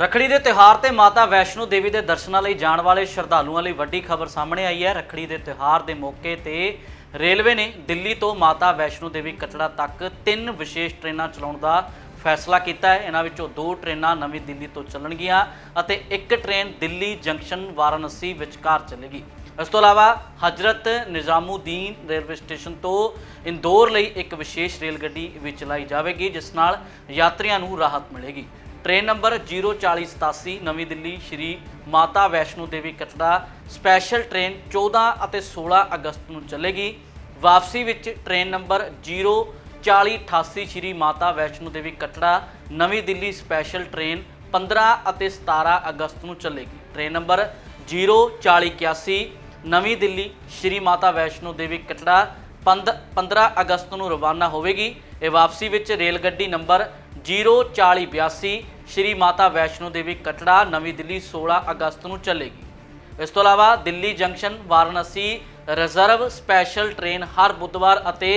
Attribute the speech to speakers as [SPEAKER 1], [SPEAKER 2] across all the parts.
[SPEAKER 1] ਰੱਖੜੀ ਦੇ ਤਿਉਹਾਰ ਤੇ ਮਾਤਾ ਵੈਸ਼ਨੋ ਦੇਵੀ ਦੇ ਦਰਸ਼ਨਾਂ ਲਈ ਜਾਣ ਵਾਲੇ ਸ਼ਰਧਾਲੂਆਂ ਲਈ ਵੱਡੀ ਖਬਰ ਸਾਹਮਣੇ ਆਈ ਹੈ। ਰੱਖੜੀ ਦੇ ਤਿਉਹਾਰ ਦੇ ਮੌਕੇ ਤੇ ਰੇਲਵੇ ਨੇ ਦਿੱਲੀ ਤੋਂ ਮਾਤਾ ਵੈਸ਼ਨੋ ਦੇਵੀ ਕਟੜਾ ਤੱਕ ਤਿੰਨ ਵਿਸ਼ੇਸ਼ ਟ੍ਰੇਨਾਂ ਚਲਾਉਣ ਦਾ ਫੈਸਲਾ ਕੀਤਾ ਹੈ। ਇਹਨਾਂ ਵਿੱਚੋਂ ਦੋ ਟ੍ਰੇਨਾਂ ਨਵੀਂ ਦਿੱਲੀ ਤੋਂ ਚੱਲਣਗੀਆਂ ਅਤੇ ਇੱਕ ਟ੍ਰੇਨ ਦਿੱਲੀ ਜੰਕਸ਼ਨ ਵਾਰਾਣਸੀ ਵਿਚਕਾਰ ਚੱਲੇਗੀ। ਇਸ ਤੋਂ ਇਲਾਵਾ ਹਜ਼ਰਤ ਨਿਜ਼ਾਮੂਦੀਨ ਰੇਲਵੇ ਸਟੇਸ਼ਨ ਤੋਂ ਇੰਦੌਰ ਲਈ ਇੱਕ ਵਿਸ਼ੇਸ਼ ਰੇਲ ਗੱਡੀ ਵੀ ਚਲਾਈ ਜਾਵੇਗੀ, ਜਿਸ ਨਾਲ ਯਾਤਰੀਆਂ ਨੂੰ ਰਾਹਤ ਮਿਲੇਗੀ। ਟ੍ਰੇਨ ਨੰਬਰ 04087 ਨਵੀਂ ਦਿੱਲੀ, ਸ਼੍ਰੀ ਮਾਤਾ ਵੈਸ਼ਨੋ ਦੇਵੀ ਕਟੜਾ, ਸਪੈਸ਼ਲ ਟ੍ਰੇਨ 14 ਅਤੇ 16 ਅਗਸਤ ਨੂੰ ਚੱਲੇਗੀ। ਵਾਪਸੀ ਵਿੱਚ ਟ੍ਰੇਨ ਨੰਬਰ 04088 ਸ਼੍ਰੀ ਮਾਤਾ ਵੈਸ਼ਨੋ ਦੇਵੀ ਕਟੜਾ, ਨਵੀਂ ਦਿੱਲੀ ਸਪੈਸ਼ਲ ਟ੍ਰੇਨ 15 ਅਤੇ 17 ਅਗਸਤ ਨੂੰ ਚੱਲੇਗੀ। ਟ੍ਰੇਨ ਨੰਬਰ 04081 ਨਵੀਂ ਦਿੱਲੀ, ਸ਼੍ਰੀ ਮਾਤਾ ਵੈਸ਼ਨੋ ਦੇਵੀ ਕਟੜਾ 15 ਅਗਸਤ ਨੂੰ ਰਵਾਨਾ ਹੋਵੇਗੀ। ਇਹ ਵਾਪਸੀ ਵਿੱਚ ਰੇਲ ਗੱਡੀ ਨੰਬਰ 04082 ਸ਼੍ਰੀ ਮਾਤਾ ਵੈਸ਼ਨੋ ਦੇਵੀ ਕਟੜਾ ਨਵੀਂ ਦਿੱਲੀ 16 ਅਗਸਤ ਨੂੰ ਚੱਲੇਗੀ। ਇਸ ਤੋਂ ਇਲਾਵਾ Delhi junction, Varanasi reserve special train ਹਰ ਬੁੱਧਵਾਰ ਅਤੇ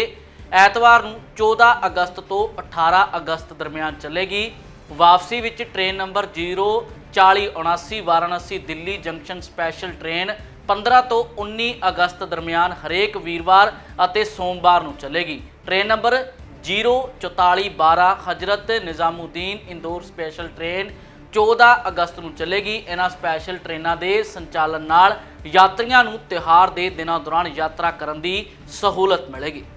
[SPEAKER 1] ਐਤਵਾਰ ਨੂੰ 14 ਅਗਸਤ ਤੋਂ 18 ਅਗਸਤ ਦਰਮਿਆਨ ਚੱਲੇਗੀ। ਵਾਪਸੀ ਵਿੱਚ train number 04079 Varanasi Delhi junction special train 15 ਤੋਂ 19 ਅਗਸਤ ਦਰਮਿਆਨ ਹਰੇਕ ਵੀਰਵਾਰ ਅਤੇ ਸੋਮਵਾਰ ਨੂੰ ਚੱਲੇਗੀ। Train number 04412 Hazrat Nizamuddin Indore special train 14 ਅਗਸਤ ਨੂੰ ਚੱਲੇਗੀ। ਇਹਨਾਂ ਸਪੈਸ਼ਲ ਟ੍ਰੇਨਾਂ ਦੇ ਸੰਚਾਲਨ ਨਾਲ ਯਾਤਰੀਆਂ ਨੂੰ ਤਿਹਾਰ ਦੇ ਦਿਨਾਂ ਦੌਰਾਨ ਯਾਤਰਾ ਕਰਨ ਦੀ ਸਹੂਲਤ ਮਿਲੇਗੀ।